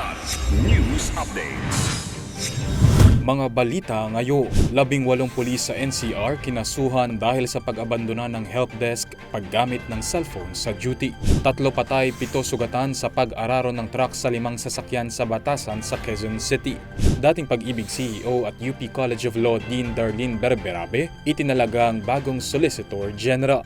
Kidlat News Updates. Mga balita ngayon, labing walong pulis sa NCR kinasuhan dahil sa pag-abandona ng help desk paggamit ng cellphone sa duty. Tatlo patay, pito sugatan sa pag-araro ng truck sa limang sasakyan sa Batasan sa Quezon City. Dating pag-ibig CEO at UP College of Law Dean Darlene Berberabe, itinalagang bagong Solicitor General.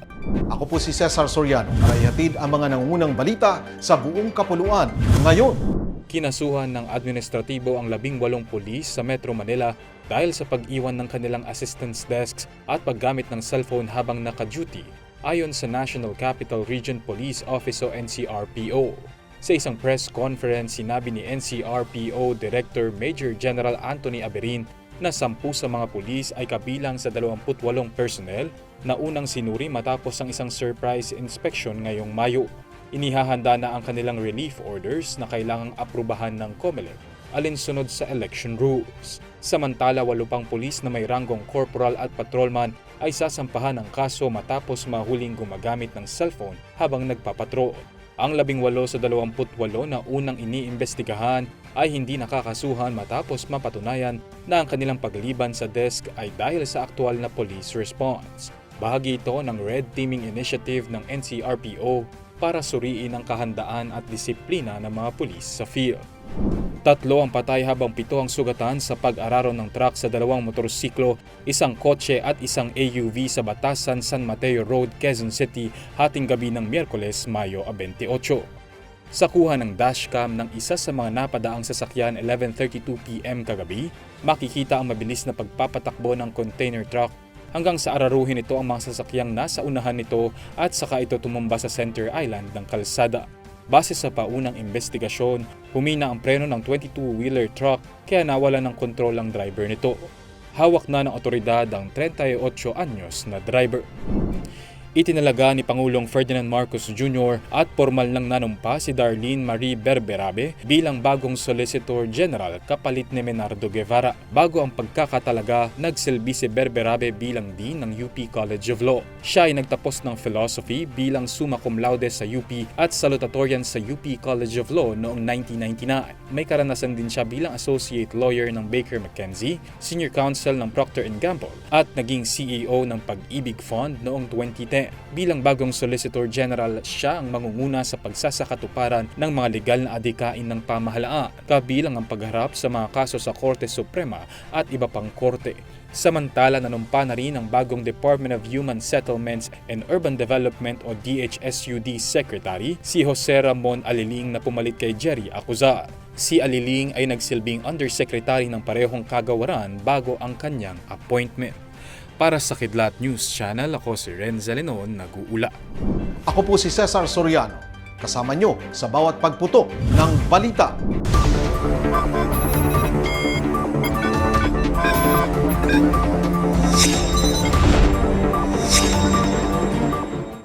Ako po si Cesar Soriano para ihatid ang mga nangungunang balita sa buong kapuluan ngayon. Kinasuhan ng administratibo ang labing walong pulis sa Metro Manila dahil sa pag-iwan ng kanilang assistance desks at paggamit ng cellphone habang naka-duty ayon sa National Capital Region Police Office o NCRPO. Sa isang press conference, sinabi ni NCRPO Director Major General Anthony Aberin na sampu sa mga pulis ay kabilang sa 28 personnel na unang sinuri matapos ang isang surprise inspection ngayong Mayo. Inihahanda na ang kanilang relief orders na kailangang aprubahan ng COMELEC alinsunod sa election rules. Samantala, walo pulis na may ranggong corporal at patrolman ay sasampahan ng kaso matapos mahuling gumagamit ng cellphone habang nagpapatrol. Ang labing walo sa 28 na unang iniimbestigahan ay hindi nakakasuhan matapos mapatunayan na ang kanilang pagliban sa desk ay dahil sa aktual na police response. Bahagi ito ng Red Teaming Initiative ng NCRPO para suriin ang kahandaan at disiplina ng mga pulis sa field. Tatlo ang patay habang pito ang sugatan sa pag-araro ng truck sa dalawang motorsiklo, isang kotse at isang AUV sa Batasan San Mateo Road, Quezon City hating gabi ng Miyerkules, Mayo 28. Sa kuha ng dashcam ng isa sa mga napadaang sasakyan 11.32pm kagabi, makikita ang mabilis na pagpapatakbo ng container truck hanggang sa araruhin ito ang mga sasakyang nasa unahan nito at saka ito tumumba sa center island ng kalsada. Base sa paunang investigasyon, humina ang preno ng 22-wheeler truck kaya nawala ng kontrol ang driver nito. Hawak na ng otoridad ang 38 anyos na driver. Itinalaga ni Pangulong Ferdinand Marcos Jr. at formal nang nanumpa si Darlene Marie Berberabe bilang bagong Solicitor General kapalit ni Menardo Guevara. Bago ang pagkakatalaga, nagsilbi si Berberabe bilang Dean ng UP College of Law. Siya ay nagtapos ng philosophy bilang summa cum laude sa UP at salutatorian sa UP College of Law noong 1999. May karanasan din siya bilang associate lawyer ng Baker McKenzie, senior counsel ng Procter Gamble at naging CEO ng Pag-ibig Fund noong 2010. Bilang bagong Solicitor General, siya ang mangunguna sa pagsasakatuparan ng mga legal na adikain ng pamahalaan, kabilang ang pagharap sa mga kaso sa Korte Suprema at iba pang korte. Samantala, nanumpa na rin ang bagong Department of Human Settlements and Urban Development o DHSUD Secretary, si Jose Ramon Aliling na pumalit kay Jerry Acuzar. Si Aliling ay nagsilbing Undersecretary ng parehong kagawaran bago ang kanyang appointment. Para sa Kidlat News Channel, ako si Renza Lenon, nag-uula. Ako po si Cesar Soriano. Kasama nyo sa bawat pagputo ng balita.